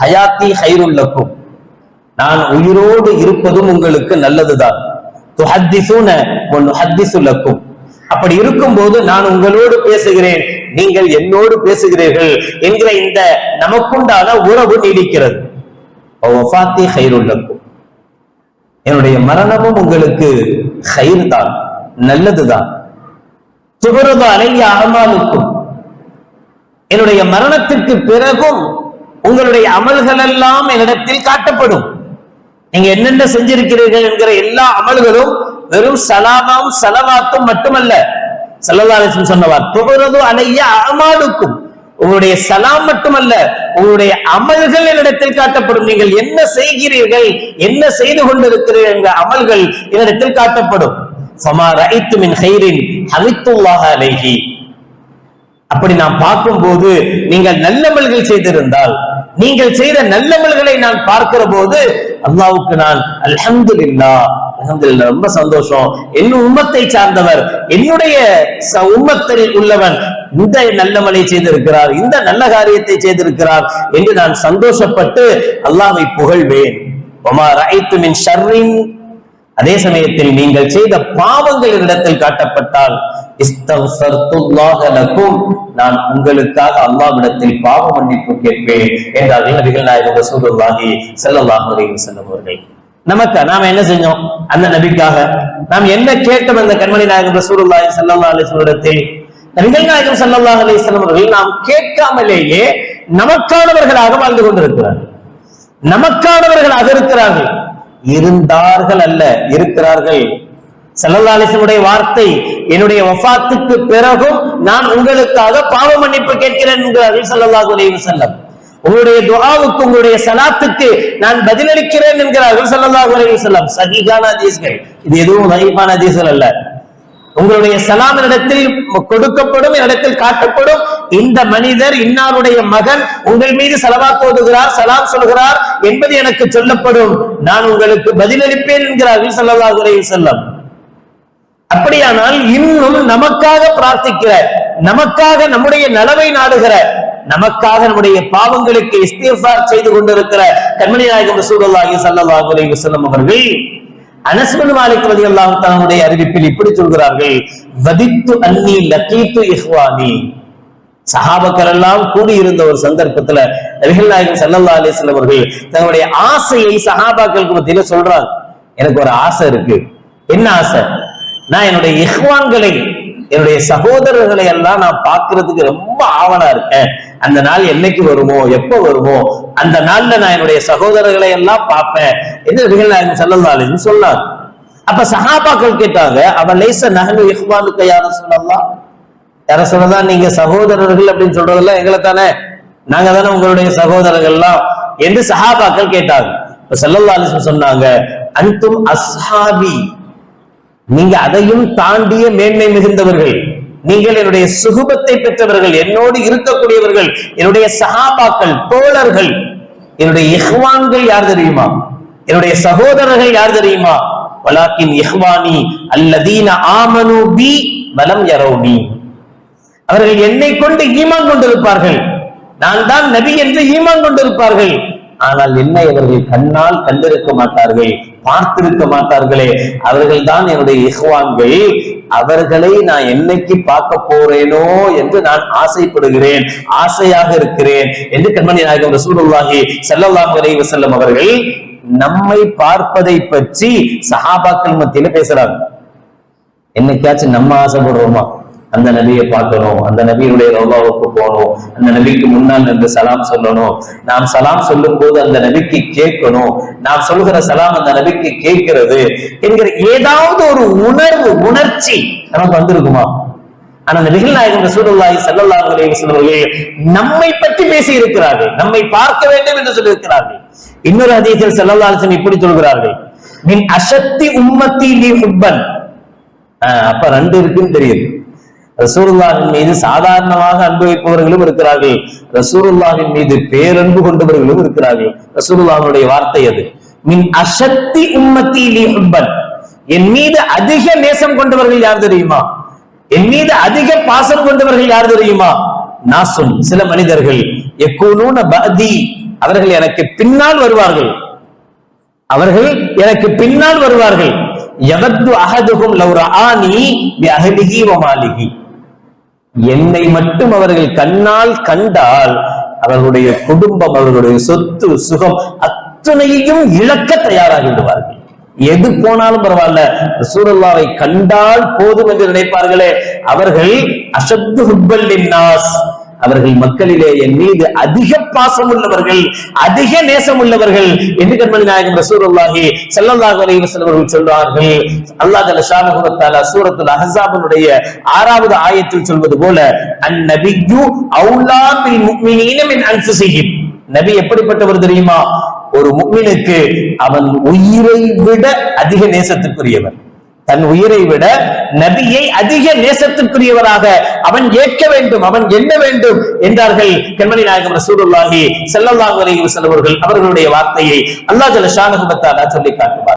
ஹயாத்தி ஹைருல்லக்கும் நான் உயிரோடு இருப்பதும் உங்களுக்கு நல்லதுதான். துஹத்திசுன ஒன் ஹத்திசுலக்கும் அப்படி இருக்கும்போது நான் உங்களோடு பேசுகிறேன். நீங்கள் என்னோடு பேசுகிறீர்கள் என்கிற இந்த நமக்குண்டான உறவு நீடிக்கிறது. ஹைருல்லக்கும் என்னுடைய மரணமும் உங்களுக்கு ஹைர் தான் நல்லதுதான். துபரது அலைய அகமாலுக்கும் என்னுடைய மரணத்திற்கு பிறகும் உங்களுடைய அமல்கள் எல்லாம் என்னிடத்தில் காட்டப்படும். நீங்க என்னென்ன செஞ்சிருக்கிறீர்கள் என்கிற எல்லா அமல்களும் வெறும் சலாமாம் சலவாத்தும் மட்டுமல்ல. சல்லல்லாஹு சொன்னவார் துபரது அலைய அமாலுக்கும். உங்களுடைய சலாம் மட்டுமல்ல உங்களுடைய அமல்கள் என்னிடத்தில் காட்டப்படும். நீங்கள் என்ன செய்கிறீர்கள் என்ன செய்து கொண்டிருக்கிறீர்கள் என்ற அமல்கள் என்னிடத்தில் காட்டப்படும். மின் ஹைரின் அப்படி நாம் பார்க்கும்போது நீங்கள் நல்லமல்கள் செய்திருந்தால் நீங்கள் செய்த நல்லமல்களை நான் பார்க்கிற போது அல்லாவுக்கு நான் அல்ஹம்துலில்லா அல்ஹம்துலில்லா ரொம்ப சந்தோஷம். என் உம்மத்தை சார்ந்தவர் என்னுடைய ச- உம்மத்தில் உள்ளவன் இந்த நல்லமலை செய்திருக்கிறார் இந்த நல்ல காரியத்தை செய்திருக்கிறார் என்று நான் சந்தோஷப்பட்டு அல்லாவை புகழ்வேன். மின் அதே சமயத்தில் நீங்கள் செய்த பாவங்கள் இடத்தில் காட்டப்பட்டால் நான் உங்களுக்காக அல்லாவிடத்தில் பாவ மன்னிப்பு கேட்பேன் என்றார்கள் நபிகள் நாயகம் ரசூலுல்லாஹி ஸல்லல்லாஹு அலைஹி வஸல்லம் அவர்கள். நமக்கு நாம என்ன செஞ்சோம்? அந்த நபிக்காக நாம் என்ன கேட்டோம் அந்த கண்மணி நாயகம் ரசூலுல்லாஹி ஸல்லல்லாஹு அலைஹி வஸல்லத்தில் நபிகள் நாயகம் ஸல்லல்லாஹு அலைஹி வஸல்லம் அவர்கள் நாம் கேட்காமலேயே நமக்கானவர்களாக வாழ்ந்து கொண்டிருக்கிறார்கள். நமக்கானவர்களாக இருக்கிறார்கள். இருந்தார்கள் அல்ல இருக்கிறார்கள். செல்லல்லாலிசனுடைய வார்த்தை என்னுடைய வஃபாத்துக்கு பிறகும் நான் உங்களுக்காக பாவ மன்னிப்பு கேட்கிறேன் என்கிறார் செல்லல்லாஹு அலைஹி செல்லம் உங்களுடைய துஆவுக்கு உங்களுடைய சலாத்துக்கு நான் பதிலளிக்கிறேன் என்கிறார்கள் செல்லல்லாஹு அலைஹி செல்லம் சஹீஹான ஹதீஸ்கள். இது எதுவும் வகைப்பான ஹதீஸ்கள் அல்ல. உங்களுடைய சலாம் இடத்தில் கொடுக்கப்படும் இடத்தில் காட்டப்படும். இந்த மனிதர் இன்னாருடைய மகன் உங்கள் மீது செலவா தோதுகிறார் சலாம் சொல்கிறார் என்பது எனக்கு சொல்லப்படும். நான் உங்களுக்கு பதிலளிப்பேன் என்கிறார்கள் செல்லல்லாஹு அலைஹி செல்லம் அப்படியானால் இன்னும் நமக்காக பிரார்த்திக்கிற நமக்காக நம்முடைய நலவை நாடுகிற நமக்காக நம்முடைய பாவங்களுக்கு இஸ்திஃபார் செய்து கொண்டிருக்கிற கண்மணி நாயகம் சூழலாகி ஸல்லல்லாஹு அலைஹி வஸல்லம் அவர்கள் அனஸ்மன் மாலிக் ரதி அல்லாஹ் தன்னுடைய அறிவிப்பில் இப்படி சொல்கிறார்கள் வதித்து அன்னி லக்கீத்து இஹ்வானி. சஹாபக்கர் எல்லாம் கூடியிருந்த ஒரு சந்தர்ப்பத்துல நபிகள் நாயகம் ஸல்லல்லாஹு அலைஹி வஸல்லம் அவர்கள் தன்னுடைய ஆசையை சஹாபாக்களுக்கு மத்தியில சொல்றாங்க. எனக்கு ஒரு ஆசை இருக்கு. என்ன ஆசை? நான் என்னுடைய இஹ்வான்களை என்னுடைய சகோதரர்களை எல்லாம் நான் பார்க்கறதுக்கு ரொம்ப ஆவலா இருக்கேன். அந்த நாள் என்னைக்கு வருமோ எப்ப வருமோ அந்த நாள்ல நான் என்னுடைய சகோதரர்களை எல்லாம் பார்ப்பேன். என்று நபிகள் நாயகம் சொன்னாங்க அப்ப சஹாபாக்கள் கேட்டாங்க அவன் லேச நகனு இஹ்வானுக்கு யாரும் சொல்லலாம் யார சொல்லதான் நீங்க சகோதரர்கள் அப்படின்னு சொல்றதெல்லாம் எங்களை தானே. நாங்க தானே உங்களுடைய சகோதரர்கள்லாம். என்று சஹாபாக்கள் கேட்டாங்க. இப்ப ஸல்லல்லாஹு சொன்னாங்க அன்தும் அஸ்ஹாபி. நீங்க அதையும் தாண்டிய மேன்மை மிகுந்தவர்கள் நீங்கள் என்னுடைய சுகுபத்தை பெற்றவர்கள் என்னோடு இருக்கக்கூடியவர்கள் என்னுடைய சஹாபாக்கள் தோழர்கள் என்னுடைய இஹ்வான்கள் யார் தெரியுமா? என்னுடைய சகோதரர்கள் யார் தெரியுமா? வலாக்கின் இஹ்வானி அல்லதீன ஆமனு பி வலம் யரௌனி. அவர்கள் என்னை கொண்டு ஈமான் கொண்டிருப்பார்கள். நான் தான் நபி என்று ஈமான் கொண்டிருப்பார்கள். ஆனால் என்னை அவர்கள் கண்ணால் கண்டிருக்க மாட்டார்கள் பார்த்திருக்க மாட்டார்களே. அவர்கள் தான் என்னுடைய இஹ்வான்கள். அவர்களை நான் என்னைக்கு பார்க்க போறேனோ என்று நான் ஆசைப்படுகிறேன் ஆசையாக இருக்கிறேன் என்று கண்மணி நாயகம் ரசூலுல்லாஹி ஸல்லல்லாஹு அலைஹி வஸல்லம் அவர்கள் நம்மை பார்ப்பதை பற்றி சஹாபாக்கள் மத்தியில பேசுறாங்க. என்னைக்காச்சும் நம்ம ஆசைப்படுறோமா? அந்த நபியை பார்க்கணும் அந்த நபியுடைய ரோபாவுக்கு போகணும் அந்த நபிக்கு முன்னால் நின்று சலாம் சொல்லணும். நாம் சலாம் சொல்லும் போது அந்த நபிக்கு கேட்கணும். நாம் சொல்லுகிற சலாம் அந்த நபிக்கு கேட்கிறது என்கிற ஏதாவது ஒரு உணர்வு உணர்ச்சி நமக்கு வந்திருக்குமா? ஆனா நபிகள் நாயகம் சூழலாய் ஸல்லல்லாஹு நம்மை பற்றி பேசி இருக்கிறார்கள். நம்மை பார்க்க வேண்டும் என்று சொல்லியிருக்கிறார்கள். இன்னொரு அதிகத்தில் செல்லல்லாசன் இப்படி சொல்கிறார்கள். மின் அசத்தி உம்மத்தி லி ஹுப்பன். ஆஹ் அப்ப ரெண்டு இருக்குன்னு தெரியுது. ரசூருல்லாவின் மீது சாதாரணமாக அன்பு வைப்பவர்களும் இருக்கிறார்கள். ரசூருல்லாவின் மீது பேரன்பு கொண்டவர்களும் இருக்கிறார்கள். ரசூருல்லாவுடைய வார்த்தை அது. மின் அசக்தி உம்மத்தி ஹுப்பன். என் மீது அதிக நேசம் கொண்டவர்கள் யார் தெரியுமா? என் மீது அதிக பாசம் கொண்டவர்கள் யார் தெரியுமா? நாசுன் சில மனிதர்கள். எக்கூனூன பதி அவர்கள் எனக்கு பின்னால் வருவார்கள். அவர்கள் எனக்கு பின்னால் வருவார்கள். எவத்து அகதுகும் லௌர ஆனி அகலிகி அஹலிஹி என்னை மட்டும் அவர்கள் கண்ணால் கண்டால் அவர்களுடைய குடும்பம் அவர்களுடைய சொத்து சுகம் அத்தனையையும் இழக்க தயாராகி விடுவார்கள் எது போனாலும் பரவாயில்ல சூரல்லாவை கண்டால் போதும் என்று நினைப்பார்களே. அவர்கள் அசத்து ஹுப்பல் நாஸ் அவர்கள் மக்களிலே என் மீது அதிக பாசம் உள்ளவர்கள் அதிக நேசம் உள்ளவர்கள் என்று கண்மணி நாயகம் ரசூலுல்லாஹி செல்லல்லாஹு அலைஹி அவர்கள் அல்லாஹ் ஜல்ல ஷானஹு சூரத்துல அஹசாபனுடைய ஆறாவது ஆயத்தில் சொல்வது போல அந்நபியு அவுலா பில் முஃமினீன மின் அன்ஃபுஸிஹிம். நபி எப்படிப்பட்டவர் தெரியுமா? ஒரு முக்மினுக்கு அவன் உயிரை விட அதிக நேசத்திற்குரியவர் தன் உயிரை விட நபியை அதிக நேசத்திற்குரியவராக அவன் ஏற்க வேண்டும் அவன் எண்ண வேண்டும் என்றார்கள் கண்மணி நாயகம் ரசூலுல்லாஹி செல்லல்லாஹு அலைஹி வஸல்லம் அவர்கள். அவர்களுடைய வார்த்தையை அல்லாஹ் ஜல்ல ஷானஹு வ தஆலா சொல்லி காட்டுவார்.